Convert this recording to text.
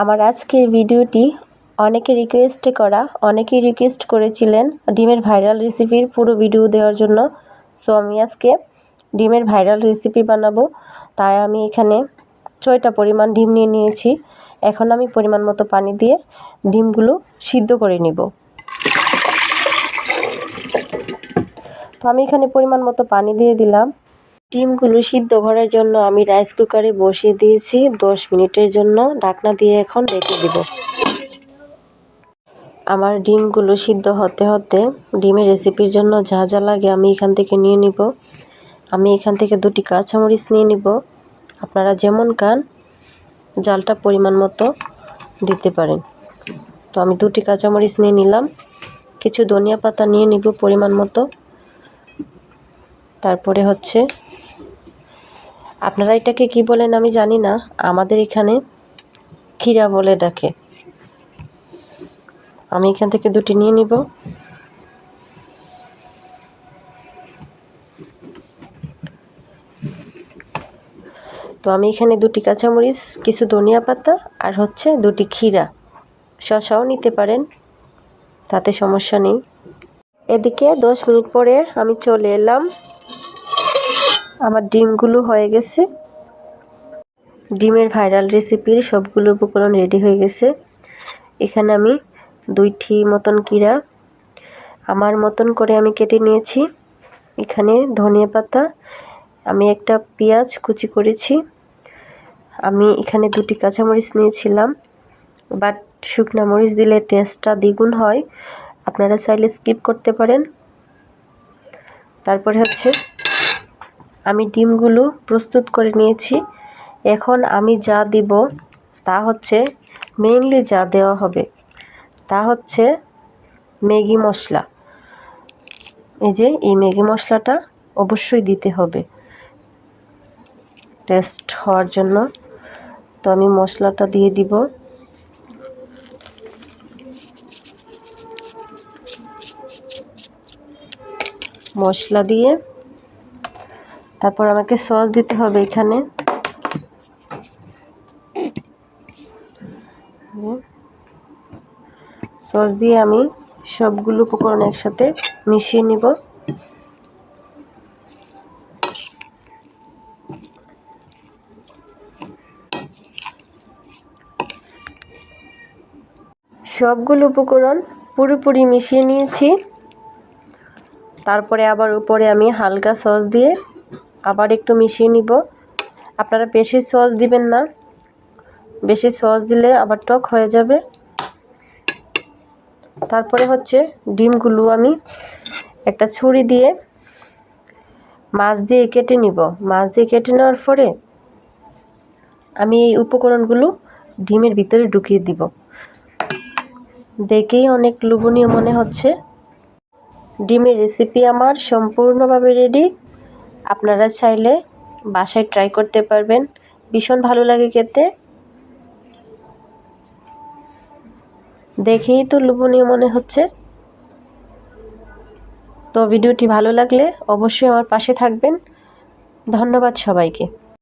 আমার আজকের ভিডিওটি অনেকে রিকোয়েস্টে করা, অনেকেই রিকোয়েস্ট করেছিলেন ডিমের ভাইরাল রেসিপির পুরো ভিডিও দেওয়ার জন্য। সো আমি আজকে ডিমের ভাইরাল রেসিপি বানাবো। তাই আমি এখানে ছয়টা পরিমাণ ডিম নিয়ে নিয়েছি। এখন আমি পরিমাণ মতো পানি দিয়ে ডিমগুলো সিদ্ধ করে নিব। তো আমি এখানে পরিমাণ মতো পানি দিয়ে দিলাম। ডিমগুলো সিদ্ধ করার জন্য আমি রাইস কুকারে বসিয়ে দিয়েছি। দশ মিনিটের জন্য ঢাকনা দিয়ে এখন রেখে দেব। আমার ডিমগুলো সিদ্ধ হতে হতে ডিমের রেসিপির জন্য যা যা লাগে আমি এখান থেকে নিয়ে নিব। আমি এখান থেকে দুটি কাঁচামরিচ নিয়ে নিব। আপনারা যেমন খান, জালটা পরিমাণ মতো দিতে পারেন। তো আমি দুটি কাঁচামরিচ নিয়ে নিলাম। কিছু ধনিয়া পাতা নিয়ে নিব পরিমাণ মতো। তারপরে হচ্ছে আপনারা এটাকে কি বলেন আমি জানি না। আমাদের এখানে ক্ষীরা বলে ডাকে। আমি এখান থেকে দুটি নিয়ে নিব। তো আমি এখানে দুটি কাঁচামরিচ, কিছু ধনিয়া পাতা আর হচ্ছে দুটি ক্ষীরা। শশাও নিতে পারেন, তাতে সমস্যা নেই। এদিকে দশ মিনিট পরে আমি চলে এলাম। আমার ডিমগুলো হয়ে গেছে। ডিমের ভাইরাল রেসিপির সবগুলো উপকরণ রেডি হয়ে গেছে। এখানে আমি দুইটি মতন কিরা। আমার মতন করে আমি কেটে নিয়েছি। এখানে ধনিয়া পাতা, আমি একটা পেঁয়াজ কুচি করেছি। আমি এখানে দুটি কাঁচামরিচ নিয়েছিলাম। বাট শুকনা মরিচ দিলে টেস্টটা দ্বিগুণ হয়। আপনারা চাইলে স্কিপ করতে পারেন। তারপরে হচ্ছে আমি ডিমগুলো প্রস্তুত করে নিয়েছি। এখন আমি যা দিব তা হচ্ছে মেইনলি যা দেওয়া হবে তা হচ্ছে ম্যাগি মশলা। এই যে এই ম্যাগি মশলাটা অবশ্যই দিতে হবে। টেস্ট হওয়ার জন্য। তো আমি মশলাটা দিয়ে দিব। মশলা দিয়ে তারপর আমাকে সস দিতে হবে এখানে। সস দিয়ে আমি সবগুলো উপকরণ একসাথে মিশিয়ে নিব। সবগুলো উপকরণ পুরোপুরি মিশিয়ে নিয়েছি। তারপরে আবার উপরে আমি হালকা সস দিয়ে আবার একটু মিশিয়ে নিব। আপনারা বেশি সস দিবেন না। বেশি সস দিলে আবার টক হয়ে যাবে। তারপরে হচ্ছে ডিমগুলো আমি একটা ছুরি দিয়ে মাছ দিয়ে কেটে নিব। মাছ দিয়ে কেটে নেওয়ার পরে আমি এই উপকরণগুলো ডিমের ভিতরে ঢুকিয়ে দিব। দেখেই অনেক লোভনীয় মনে হচ্ছে। ডিমের রেসিপি আমার সম্পূর্ণভাবে রেডি আপনারা চাইলে বাসায় ট্রাই করতে পারবেন। ভীষণ ভালো লাগে খেতে। দেখেই তো লোভনীয় মনে হচ্ছে। তো ভিডিওটি ভালো লাগলে অবশ্যই আমার পাশে থাকবেন। ধন্যবাদ সবাইকে।